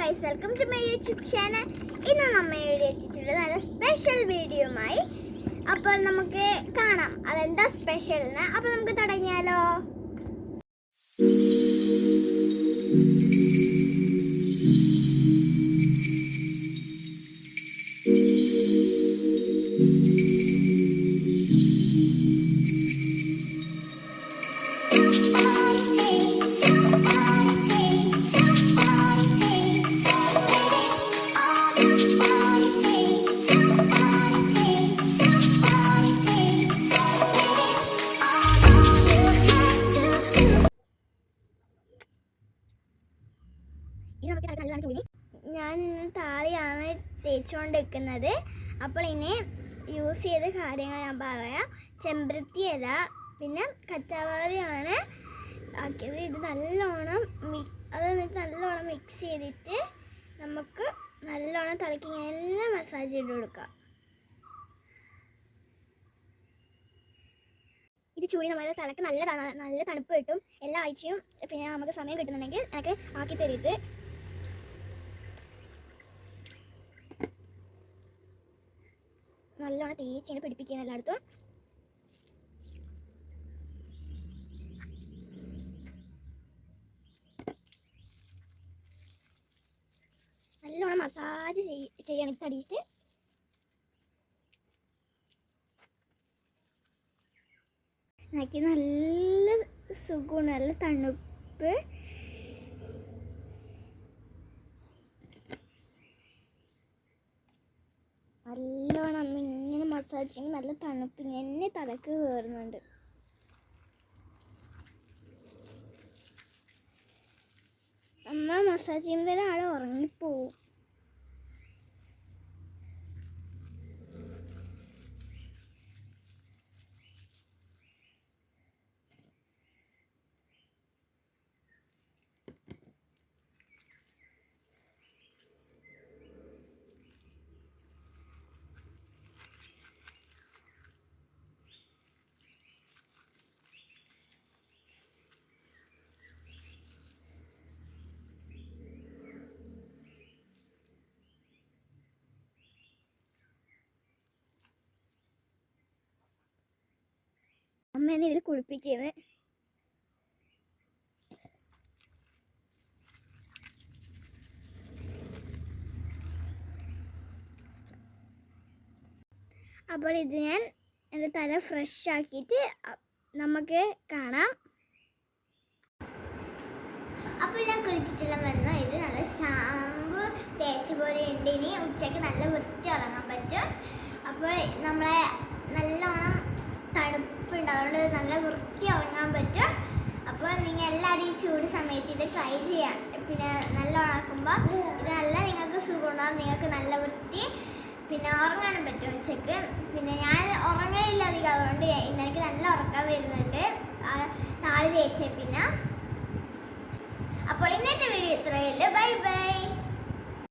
Guys welcome to my YouTube channel ഇന്ന് നമ്മൾ ഇവിടെ എത്തിയിട്ടുള്ള നല്ല സ്പെഷ്യൽ വീഡിയോയുമായി അപ്പോൾ നമുക്ക് കാണാം. അതെന്താ സ്പെഷ്യൽ എന്ന് അപ്പോൾ നമുക്ക് തുടങ്ങിയാലോ. ഞാൻ ഇന്ന് താളിയാണ് തേച്ചുകൊണ്ടിരിക്കുന്നത്. അപ്പോൾ ഇനി യൂസ് ചെയ്ത കാര്യങ്ങൾ ഞാൻ പറയാം. ചെമ്പരത്തി ഇല പിന്നെ കറ്റാവാറിയാണ് ആക്കിയത് ഇത് നല്ലോണം അത് നല്ലോണം മിക്സ് ചെയ്തിട്ട് നമുക്ക് നല്ലോണം തലയ്ക്ക് ഇങ്ങനെ മസാജ് ചെയ്ത് കൊടുക്കാം. ഇത് ചൂടി നമ്മുടെ തലക്ക് നല്ല നല്ല തണുപ്പ് കിട്ടും. എല്ലാ ആഴ്ചയും പിന്നെ നമുക്ക് സമയം കിട്ടുന്നുണ്ടെങ്കിൽ എനിക്ക് ആക്കി തരുത് നല്ലോണം തേച്ചിങ്ങനെ പിടിപ്പിക്കുക എല്ലായിടത്തും. നല്ലോണം മസാജ് ചെയ്യണം ഇത്തടിയിട്ട് എനിക്ക് നല്ല സുഖമാണ് നല്ല തണുപ്പ് നല്ലോണം ചെയ്യുമ്പോൾ നല്ല തണുപ്പ് എന്നെ തലക്ക് കയറുന്നുണ്ട് അമ്മ മസാജ് ചെയ്യുമ്പോൾ ആളെ ഉറങ്ങിപ്പോവും. അമ്മ എന്നെ ഇതിൽ കുളിപ്പിക്കുന്നത് അപ്പോൾ ഇത് ഞാൻ എന്റെ തല ഫ്രഷ് ആക്കിയിട്ട് നമുക്ക് കാണാം. അപ്പോൾ ഞാൻ കുളിച്ചിട്ടെല്ലാം വന്നു. ഇത് നല്ല ഷാമ്പു തേച്ച പോലെ ഉണ്ട്. ഇനി ഉച്ചയ്ക്ക് നല്ല വൃത്തി ഉറങ്ങാൻ പറ്റും. അപ്പോൾ നമ്മളെ തണുപ്പുണ്ട് അതുകൊണ്ട് നല്ല വൃത്തി ഉണങ്ങാൻ പറ്റും. അപ്പോൾ നിങ്ങൾ എല്ലാവരും ഈ ചൂട് സമയത്ത് ഇത് ട്രൈ ചെയ്യാം. പിന്നെ നല്ല ഉണക്കുമ്പോൾ ഇത് നല്ല നിങ്ങൾക്ക് സുഖം ഉണ്ടാകും നിങ്ങൾക്ക് നല്ല വൃത്തി. പിന്നെ ഉറങ്ങാനും പറ്റും ഉച്ചയ്ക്ക് പിന്നെ ഞാൻ ഉറങ്ങയില്ല അധികം. അതുകൊണ്ട് ഇന്ന് നല്ല ഉറക്കം വരുന്നുണ്ട്. താഴെ തേച്ചേ പിന്നെ. അപ്പോൾ ഇന്നത്തെ വീഡിയോ ഇത്രയേ ഉള്ളൂ. Bye bye.